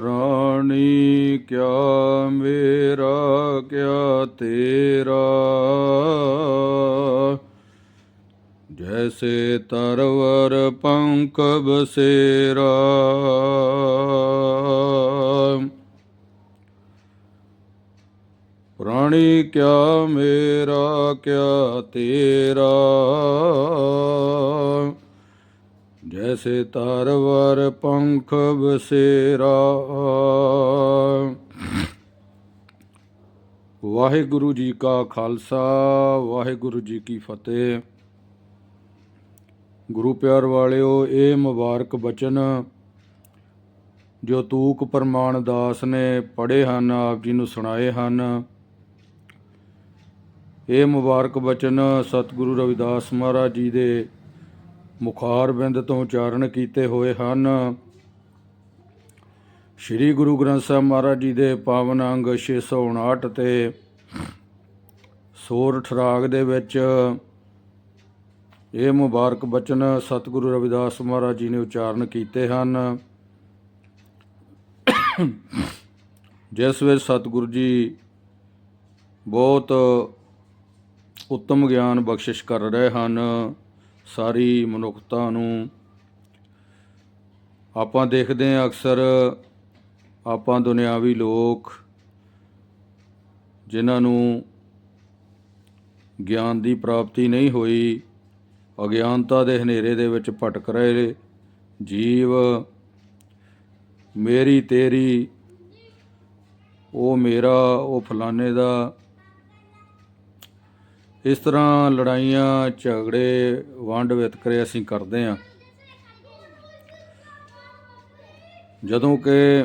ਪ੍ਰਾਣੀ ਕਿਆ ਮੇਰਾ ਕਿਆ ਤੇਰਾ? ਜੈਸੇ ਤਰਵਰ ਪੰਖ ਬਸੇਰਾ ਪ੍ਰਾਣੀ ਕਿਆ ਮੇਰਾ ਕਿਆ ਤੇਰਾ? ਜੈਸੇ ਤਰਵਰ ਪੰਖ ਬਸੇਰਾ। ਵਾਹਿਗੁਰੂ ਜੀ ਕਾ ਖਾਲਸਾ, ਵਾਹਿਗੁਰੂ ਜੀ ਕੀ ਫਤਿਹ। ਗੁਰੂ ਪਿਆਰ ਵਾਲਿਓ, ਇਹ ਮੁਬਾਰਕ ਬਚਨ ਜੋ ਤੂਕ ਪਰਮਾਨ ਦਾਸ ਨੇ ਪੜ੍ਹੇ ਹਨ, ਆਪ ਜੀ ਨੂੰ ਸੁਣਾਏ ਹਨ। ਇਹ ਮੁਬਾਰਕ ਬਚਨ ਸਤਿਗੁਰੂ ਰਵਿਦਾਸ ਮਹਾਰਾਜ ਜੀ ਦੇ ਮੁਖਾਰ ਬਿੰਦ ਤੋਂ ਉਚਾਰਨ ਕੀਤੇ ਹੋਏ ਹਨ। ਸ੍ਰੀ ਗੁਰੂ ਗ੍ਰੰਥ ਸਾਹਿਬ ਮਹਾਰਾਜ ਜੀ ਦੇ ਪਾਵਨ ਅੰਗ 659 ਤੇ ਸੋਰਠ ਰਾਗ ਦੇ ਵਿੱਚ ਇਹ ਮੁਬਾਰਕ ਬਚਨ ਸਤਿਗੁਰੂ ਰਵਿਦਾਸ ਮਹਾਰਾਜ ਜੀ ਨੇ ਉਚਾਰਨ ਕੀਤੇ ਹਨ। ਜਿਸ ਵਿੱਚ ਸਤਿਗੁਰੂ ਜੀ ਬਹੁਤ ਉੱਤਮ ਗਿਆਨ ਬਖਸ਼ਿਸ਼ ਕਰ ਰਹੇ ਹਨ। ਸਾਰੀ ਮਨੁੱਖਤਾ ਨੂੰ ਆਪਾਂ ਦੇਖਦੇ ਹਾਂ ਅਕਸਰ ਆਪਾਂ ਦੁਨਿਆਵੀ ਲੋਕ ਜਿਨ੍ਹਾਂ ਨੂੰ ਗਿਆਨ ਦੀ ਪ੍ਰਾਪਤੀ ਨਹੀਂ ਹੋਈ, ਅਗਿਆਨਤਾ ਦੇ ਹਨੇਰੇ ਦੇ ਵਿੱਚ ਭਟਕ ਰਹੇ, ਜੀਵ ਮੇਰੀ ਤੇਰੀ, ਉਹ ਮੇਰਾ, ਉਹ ਫਲਾਣੇ ਦਾ ਇਸ ਤਰ੍ਹਾਂ ਲੜਾਈਆਂ, ਝਗੜੇ, ਵੰਡ ਵਿਤਕਰੇ ਅਸੀਂ ਕਰਦੇ ਹਾਂ। ਜਦੋਂ ਕਿ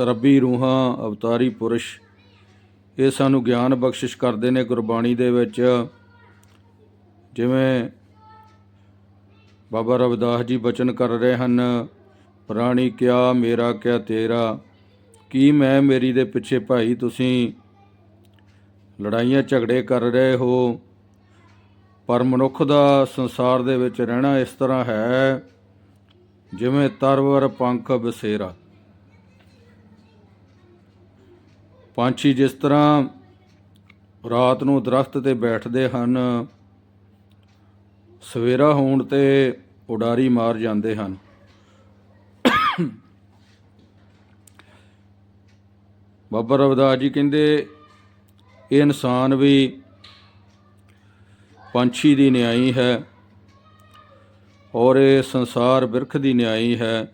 ਰੱਬੀ ਰੂਹਾਂ, ਅਵਤਾਰੀ ਪੁਰਸ਼ ਇਹ ਸਾਨੂੰ ਗਿਆਨ ਬਖਸ਼ਿਸ਼ ਕਰਦੇ ਨੇ ਗੁਰਬਾਣੀ ਦੇ ਵਿੱਚ। ਜਿਵੇਂ ਬਾਬਾ ਰਵਿਦਾਸ ਜੀ ਬਚਨ ਕਰ ਰਹੇ ਹਨ, ਪ੍ਰਾਣੀ ਕਿਆ, ਮੇਰਾ ਕਿਆ ਤੇਰਾ? ਕੀ ਮੈਂ ਮੇਰੀ ਦੇ ਪਿੱਛੇ ਭਾਈ ਤੁਸੀਂ ਲੜਾਈਆਂ ਝਗੜੇ ਕਰ ਰਹੇ ਹੋ। ਪਰ ਮਨੁੱਖ ਦਾ ਸੰਸਾਰ ਦੇ ਵਿੱਚ ਰਹਿਣਾ ਇਸ ਤਰ੍ਹਾਂ ਹੈ, ਜਿਵੇਂ ਤਰਵਰ ਪੰਖ ਬਸੇਰਾ। ਪੰਛੀ ਜਿਸ ਤਰ੍ਹਾਂ ਰਾਤ ਨੂੰ ਦਰਖਤ ਤੇ ਬੈਠਦੇ ਹਨ, ਸਵੇਰਾ ਹੋਣ ਤੇ ਉਡਾਰੀ ਮਾਰ ਜਾਂਦੇ ਹਨ। ਬਾਬਾ ਰਵਿਦਾਸ ਜੀ ਕਹਿੰਦੇ ਇਹ ਇਨਸਾਨ ਵੀ ਪੰਛੀ ਦੀ ਨਿਆਈ ਹੈ ਔਰ ਇਹ ਸੰਸਾਰ ਬਿਰਖ ਦੀ ਨਿਆਈ ਹੈ।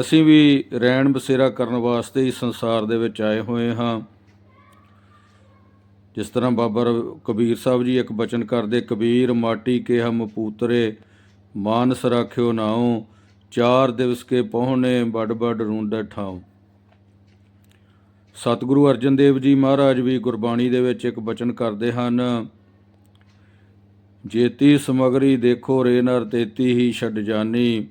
ਅਸੀਂ ਵੀ ਰਹਿਣ ਬਸੇਰਾ ਕਰਨ ਵਾਸਤੇ ਹੀ ਸੰਸਾਰ ਦੇ ਵਿੱਚ ਆਏ ਹੋਏ ਹਾਂ। ਜਿਸ ਤਰ੍ਹਾਂ ਬਾਬਾ ਰਵ- ਕਬੀਰ ਸਾਹਿਬ ਜੀ ਇੱਕ ਬਚਨ ਕਰਦੇ, ਕਬੀਰ ਮਾਟੀ ਕੇ ਹਮ ਪੂਤਰੇ, ਮਾਨਸ ਰਾਖਿਓ ਨਾਉ, ਚਾਰ ਦਿਵਸ ਕੇ ਪਹੁਣੇ ਬੜ ਬੜ ਰੂੰਡੇ ਠਾਉ। ਸਤਿਗੁਰੂ ਅਰਜਨ ਦੇਵ ਜੀ ਮਹਾਰਾਜ ਵੀ ਗੁਰਬਾਣੀ ਦੇ ਵਿੱਚ ਇੱਕ ਬਚਨ ਕਰਦੇ ਹਨ, ਜੇਤੀ ਸਮਗਰੀ ਦੇਖੋ ਰੇ ਨਰ ਤੇਤੀ ਹੀ ਛੱਡ ਜਾਨੀ।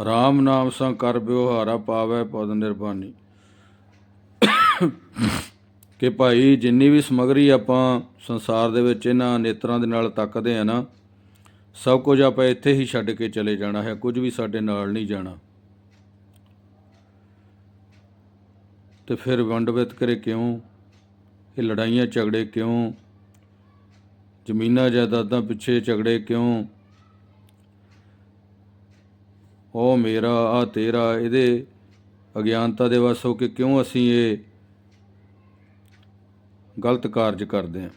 RAM ਨਾਮ ਸੰ ਕਰ ਬਿਵਹਾਰਾ ਪਾਵੈ ਪਦ ਨਿਰਬਾਨੀ। ਕਿ ਭਾਈ ਜਿੰਨੀ ਵੀ ਸਮਗਰੀ ਆਪਾਂ ਸੰਸਾਰ ਦੇ ਵਿੱਚ ਇਹਨਾਂ ਨੇਤਰਾਂ ਦੇ ਨਾਲ ਤੱਕਦੇ ਆ ਨਾ, ਸਭ ਕੁਝ ਆਪਾਂ ਇੱਥੇ ਹੀ ਛੱਡ ਕੇ ਚਲੇ ਜਾਣਾ ਹੈ, ਕੁਝ ਵੀ ਸਾਡੇ ਨਾਲ ਨਹੀਂ ਜਾਣਾ। ਤੇ ਫਿਰ ਵੰਡ ਵਿਤਕਰੇ ਕਿਉਂ? ਇਹ ਲੜਾਈਆਂ ਝਗੜੇ ਕਿਉਂ? ਜ਼ਮੀਨਾਂ ਜਾਇਦਾਦਾਂ ਪਿੱਛੇ ਝਗੜੇ ਕਿਉਂ? ਉਹ ਮੇਰਾ ਆ ਤੇਰਾ, ਇਹਦੇ ਅਗਿਆਨਤਾ ਦੇ ਵਸ ਹੋ ਕੇ ਕਿਉਂ ਅਸੀਂ ਇਹ ਗਲਤ ਕਾਰਜ ਕਰਦੇ ਹਾਂ?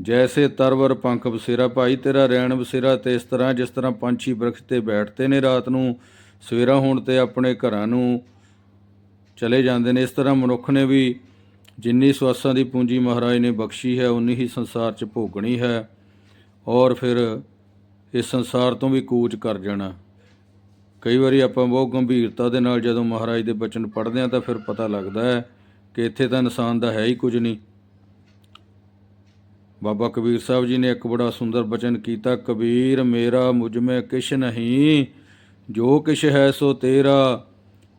ਜੈਸੇ ਤਰਵਰ ਪੰਖ ਬਸੇਰਾ, ਭਾਈ ਤੇਰਾ ਰੈਣ ਬਸੇਰਾ ਤੇ ਇਸ ਤਰ੍ਹਾਂ ਜਿਸ ਤਰ੍ਹਾਂ ਪੰਛੀ ਬ੍ਰਿਕਸ਼ ਤੇ ਬੈਠਦੇ ਨੇ ਰਾਤ ਨੂੰ, ਸਵੇਰਾ ਹੋਣ ਤੇ ਆਪਣੇ ਘਰਾਂ ਨੂੰ ਚਲੇ ਜਾਂਦੇ ਨੇ। ਇਸ ਤਰ੍ਹਾਂ ਮਨੁੱਖ ਨੇ ਵੀ ਜਿੰਨੀ ਸਵਾਸਾਂ ਦੀ ਪੂੰਜੀ ਮਹਾਰਾਜ ਨੇ ਬਖਸ਼ੀ ਹੈ ਉਨੀ ਹੀ ਸੰਸਾਰ 'ਚ ਭੋਗਣੀ ਹੈ ਔਰ ਫਿਰ ਇਸ ਸੰਸਾਰ ਤੋਂ ਵੀ ਕੂਚ ਕਰ ਜਾਣਾ। ਕਈ ਵਾਰੀ ਆਪਾਂ ਬਹੁਤ ਗੰਭੀਰਤਾ ਦੇ ਨਾਲ ਜਦੋਂ ਮਹਾਰਾਜ ਦੇ ਬਚਨ ਪੜ੍ਹਦੇ ਹਾਂ ਤਾਂ ਫਿਰ ਪਤਾ ਲੱਗਦਾ ਹੈ ਕਿ ਇੱਥੇ ਤਾਂ ਇਨਸਾਨ ਦਾ ਹੈ ਹੀ ਕੁਝ ਨਹੀਂ। ਬਾਬਾ ਕਬੀਰ ਸਾਹਿਬ ਜੀ ਨੇ ਇੱਕ ਬੜਾ ਸੁੰਦਰ ਬਚਨ ਕੀਤਾ, ਕਬੀਰ ਮੇਰਾ ਮੁਝ ਮੈਂ ਕਿਛ ਨਹੀਂ, ਜੋ ਕਿਛ ਹੈ ਸੋ ਤੇਰਾ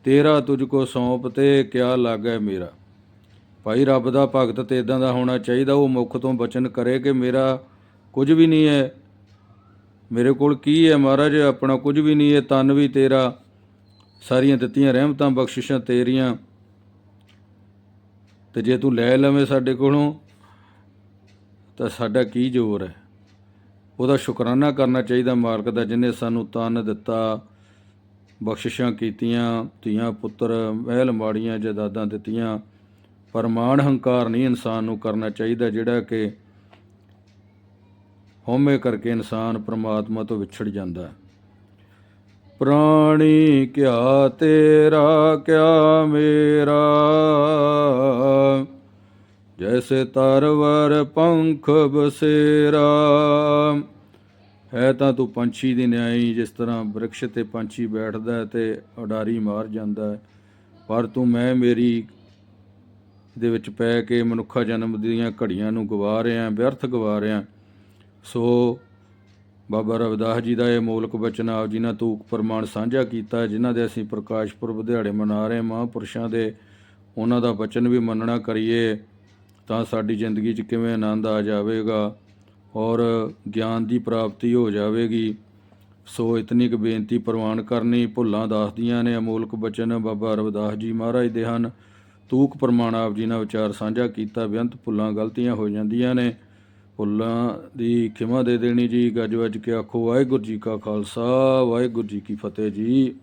ਤੇਰਾ ਤੁਝ ਕੋ ਸੌਂਪ ਤੇ ਕਿਆ ਲਾਗੈ ਮੇਰਾ? ਭਾਈ ਰੱਬ ਦਾ ਭਗਤ ਤੇ ਇਦਾਂ ਦਾ ਹੋਣਾ ਚਾਹੀਦਾ, ਉਹ ਮੁਖ ਤੋਂ ਬਚਨ ਕਰੇ ਕਿ ਮੇਰਾ ਕੁਝ ਵੀ ਨਹੀਂ ਹੈ? ਮੇਰੇ ਕੋਲ ਕੀ ਹੈ ਮਹਾਰਾਜ? ਆਪਣਾ ਕੁਝ ਵੀ ਨਹੀਂ ਹੈ, ਤਨ ਵੀ ਤੇਰਾ। ਸਾਰੀਆਂ ਦਿੱਤੀਆਂ ਰਹਿਮਤਾਂ, ਬਖਸ਼ਿਸ਼ਾਂ ਤੇਰੀਆਂ। ਤੇ ਜੇ ਤੂੰ ਲੈ ਲਵੇਂ ਸਾਡੇ ਕੋਲੋਂ, ਤਾਂ ਸਾਡਾ ਕੀ ਜ਼ੋਰ ਹੈ? ਉਹਦਾ ਸ਼ੁਕਰਾਨਾ ਕਰਨਾ ਚਾਹੀਦਾ ਮਾਲਕ ਦਾ, ਜਿਨੇ ਸਾਨੂੰ ਤਨ ਦਿੱਤਾ। ਬਖਸ਼ਿਸ਼ਾਂ ਕੀਤੀਆਂ, ਧੀਆਂ, ਪੁੱਤਰ, ਮਹਿਲ ਮਾੜੀਆਂ ਜਾਇਦਾਦਾਂ ਦਿੱਤੀਆਂ। ਪਰ ਮਾਣ ਹੰਕਾਰ ਨਹੀਂ ਇਨਸਾਨ ਨੂੰ ਕਰਨਾ ਚਾਹੀਦਾ, ਜਿਹੜਾ ਕਿ ਹਉਮੈ ਕਰਕੇ ਇਨਸਾਨ ਪ੍ਰਮਾਤਮਾ ਤੋਂ ਵਿਛੜ ਜਾਂਦਾ। ਹੈ ਪ੍ਰਾਣੀ ਕਿਆ ਤੇਰਾ, ਕਿਆ ਮੇਰਾ? ਜੈਸੇ ਤਰਵਰ ਪੰਖ ਬਸੇਰਾ। ਹੈ ਤਾਂ ਤੂੰ ਪੰਛੀ ਦੀ ਨਿਆਈ, ਜਿਸ ਤਰ੍ਹਾਂ ਬ੍ਰਿਕਸ਼ ਤੇ ਪੰਛੀ ਬੈਠਦਾ ਹੈ ਤੇ ਉਡਾਰੀ ਮਾਰ ਜਾਂਦਾ ਪਰ ਤੂੰ ਮੈਂ ਮੇਰੀ ਦੇ ਵਿੱਚ ਪੈ ਕੇ ਮਨੁੱਖਾ ਜਨਮ ਦੀਆਂ ਘੜੀਆਂ ਨੂੰ ਗਵਾ ਰਿਹਾ, ਵਿਅਰਥ ਗਵਾ ਰਿਹਾ। ਸੋ ਬਾਬਾ ਰਵਿਦਾਸ ਜੀ ਦਾ ਇਹ ਮੂਲਕ ਬਚਨ ਆਪ ਜਿਨ੍ਹਾਂ ਤੂਕ ਪ੍ਰਮਾਣ ਸਾਂਝਾ ਕੀਤਾ ਜਿਨ੍ਹਾਂ ਦੇ ਅਸੀਂ ਪ੍ਰਕਾਸ਼ ਪੁਰਬ ਦਿਹਾੜੇ ਮਨਾ ਰਹੇ ਮਹਾਂਪੁਰਸ਼ਾਂ ਦੇ ਉਹਨਾਂ ਦਾ ਬਚਨ ਵੀ ਮੰਨਣਾ ਕਰੀਏ ਤਾਂ ਸਾਡੀ ਜ਼ਿੰਦਗੀ 'ਚ ਕਿਵੇਂ ਆਨੰਦ ਆ ਜਾਵੇਗਾ। ਔਰ ਗਿਆਨ ਦੀ ਪ੍ਰਾਪਤੀ ਹੋ ਜਾਵੇਗੀ। ਸੋ ਇਤਨੀ ਕੁ ਬੇਨਤੀ ਪ੍ਰਵਾਨ ਕਰਨੀ ਭੁੱਲਾਂ ਦੱਸਦੀਆਂ ਨੇ। ਅਮੋਲਕ ਬਚਨ ਬਾਬਾ ਰਵਿਦਾਸ ਜੀ ਮਹਾਰਾਜ ਦੇ ਹਨ। ਤੂਕ ਪ੍ਰਮਾਣ ਆਪ ਜੀ ਨਾਲ ਵਿਚਾਰ ਸਾਂਝਾ ਕੀਤਾ। ਬੇਅੰਤ ਭੁੱਲਾਂ ਗਲਤੀਆਂ ਹੋ ਜਾਂਦੀਆਂ ਨੇ। ਭੁੱਲਾਂ ਦੀ ਖਿਮਾ ਦੇ ਦੇਣੀ ਜੀ। ਗੱਜ ਵੱਜ ਕੇ ਆਖੋ, ਵਾਹਿਗੁਰੂ ਜੀ ਕਾ ਖਾਲਸਾ, ਵਾਹਿਗੁਰੂ ਜੀ ਕੀ ਫਤਿਹ ਜੀ।